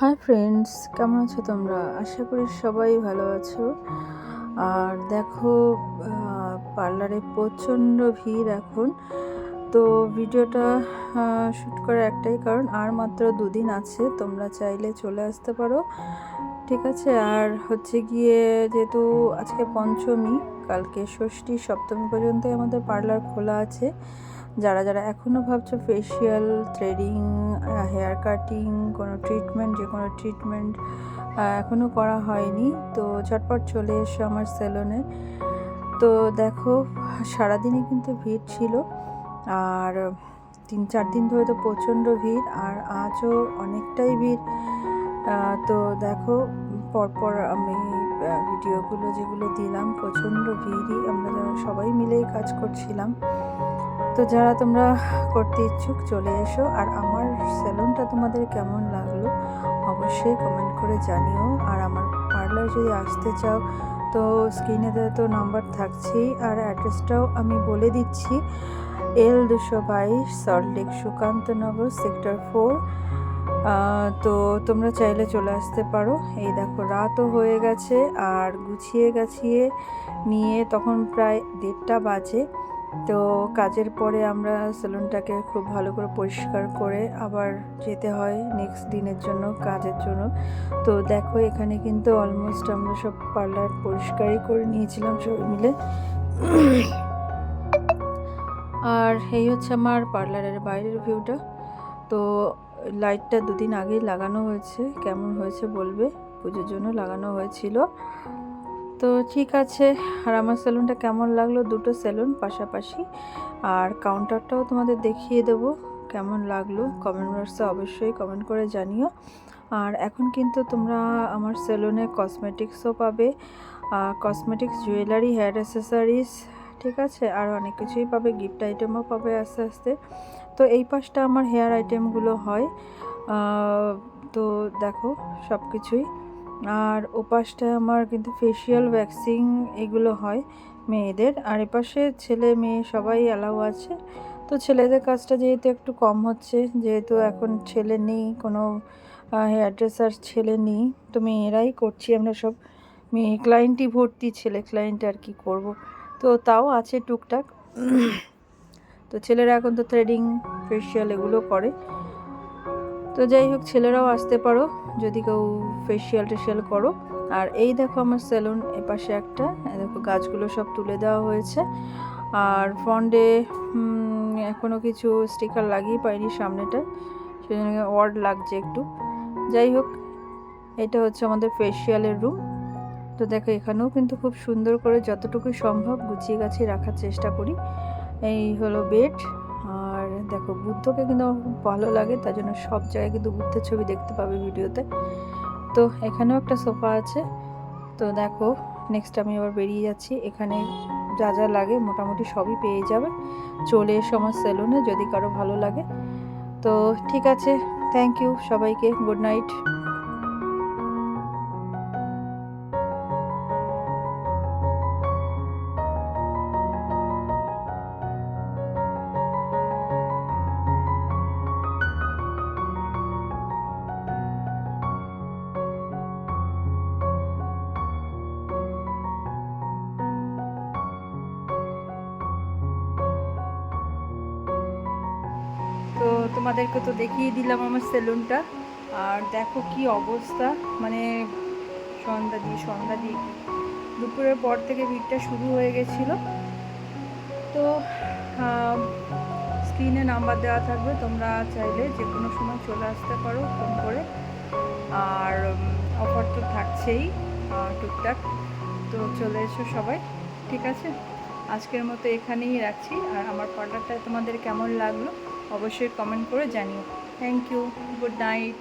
Hi friends কেমন আছো তোমরা? আশা করি সবাই ভালো আছো। আর দেখো পার্লারে প্রচণ্ড ভিড় এখন। তো ভিডিওটা শ্যুট করার একটাই কারণ, আর মাত্র দুদিন আছে, তোমরা চাইলে চলে আসতে পারো। ঠিক আছে, আর হচ্ছে গিয়ে যেহেতু আজকে পঞ্চমী, কালকে ষষ্ঠী, সপ্তমী পর্যন্তই আমাদের পার্লার খোলা আছে। যারা যারা এখনও ভাবছ ফেসিয়াল থ্রেডিং হেয়ার কাটিং কোনো ট্রিটমেন্ট যে কোনো ট্রিটমেন্ট এখনও করা হয়নি, তো ঝটপট চলে এসো আমার সেলুনে তো দেখো সারাদিনই কিন্তু ভিড় ছিল, আর তিন, চার দিন ধরে তো প্রচণ্ড ভিড়, আর আজও অনেকটাই ভিড়। তো দেখো, পরপর আমি ভিডিওগুলো যেগুলো দিলাম, প্রচণ্ড ভিড়ই, আমরা সবাই মিলেই কাজ করছিলাম। তো যারা তোমরা করতে ইচ্ছুক চলে এসো। আর আমার সেলুনটা তোমাদের কেমন লাগল অবশ্যই কমেন্ট করে জানিও। আর আমার পার্লার যদি আসতে চাও, তো স্ক্রিনে তো নাম্বার থাকছেই। আর অ্যাড্রেসটাও আমি বলে দিচ্ছি। এল দুশো বাইশ সল্টলেক সুকান্তনগর সেক্টর ফোর তো তোমরা চাইলে চলে আসতে পারো। এই দেখো, রাতও হয়ে গেছে। আর গুছিয়ে গাছিয়ে নিয়ে তখন প্রায় দেড়টা বাজে। তো কাজের পরে আমরা সেলুনটাকে খুব ভালো করে পরিষ্কার করে আবার যেতে হয় নেক্সট দিনের জন্য, কাজের জন্য। তো দেখো এখানে কিন্তু অলমোস্ট আমরা সব পার্লার পরিষ্কারই করে নিয়েছিলাম সবাই মিলে। আর এই হচ্ছে আমার পার্লারের বাইরের ভিউটা তো লাইটটা দুদিন আগেই লাগানো হয়েছে, কেমন হয়েছে বলবে? পুজোর জন্য লাগানো হয়েছিল। তো ঠিক আছে, আর আমার সেলুনটা কেমন লাগল? দুটো সেলুন পাশাপাশি। আর কাউন্টারটাও তোমাদের দেখিয়ে দেব, কেমন লাগল? কমেন্ট বক্সে অবশ্যই কমেন্ট করে জানিও। আর এখন কিন্তু তোমরা আমার সেলুনে কসমেটিক্সও পাবে। কসমেটিক্স জুয়েলারি হেয়ার অ্যাসেসারিজ ঠিক আছে? আর অনেক কিছুই পাবে গিফট আইটেমও পাবে আস্তে আস্তে। তো এই পাশটা আমার হেয়ার আইটেমগুলো হয়। তো দেখো সব কিছুই আর ওপাশটায় আমার কিন্তু ফেসিয়াল ভ্যাকসিং এগুলো হয় মেয়েদের। আর এপাশে ছেলে মেয়ে সবাই অ্যালাউ আছে। তো ছেলেদের কাজটা যেহেতু একটু কম হচ্ছে, যেহেতু এখন ছেলে নেই, কোনো হেয়ার ড্রেসার ছেলে নেই, তো মেয়েরাই করছি আমরা সব। মেয়ে ক্লায়েন্টই ভর্তি, ছেলে ক্লায়েন্ট আর কি করব। তো তাও আছে টুকটাক। তো ছেলেরা এখন তো থ্রেডিং ফেসিয়াল এগুলো করে। তো যাই হোক, ছেলেরাও আসতে পারো, যদি কেউ ফেসিয়াল টেসিয়াল করো। আর এই দেখো আমার সেলুন এপাশে একটা দেখো গাছগুলো সব তুলে দেওয়া হয়েছে। আর ফন্ডে এখনও কিছু স্টিকার লাগিয়ে পাইনি সামনেটা, সেজন্য ওয়ার্ড লাগছে একটু। যাই হোক, এটা হচ্ছে আমাদের ফেসিয়ালের রুম তো দেখো, এখানেও কিন্তু খুব সুন্দর করে যতটুকু সম্ভব গুছিয়ে গাছিয়ে রাখার চেষ্টা করি। এই হলো বেড আর দেখো, বুদ্ধকে কিন্তু আমার খুব ভালো লাগে, তার জন্য সব জায়গায় কিন্তু বুদ্ধের ছবি দেখতে পাবে ভিডিওতে। তো এখানেও একটা সোফা আছে। তো দেখো নেক্সট আমি আবার বেরিয়ে যাচ্ছি। এখানে যা যা লাগে মোটামুটি সবই পেয়ে যাবে। চলে এসো আমার সেলুনে যদি কারও ভালো লাগে। তো ঠিক আছে থ্যাংক ইউ সবাইকে গুড নাইট তোমাদেরকে তো দেখিয়ে দিলাম আমার সেলুনটা। আর দেখো কি অবস্থা। মানে সন্ধ্যা দিয়ে সন্ধ্যা দিয়ে। দুপুরের পর থেকে ভিড়টা শুরু হয়ে গেছিল। তো স্ক্রিনে নাম্বার দেওয়া থাকবে। তোমরা চাইলে যে কোনো সময় চলে আসতে পারো ফোন করে। আর অফার তো থাকছেই টুকটাক। তো চলে এসো সবাই, ঠিক আছে? আজকের মতো এখানেই রাখছি। আর আমার পার্লারটা তোমাদের কেমন লাগল? অবশ্যই কমেন্ট করে জানিও। Thank you good night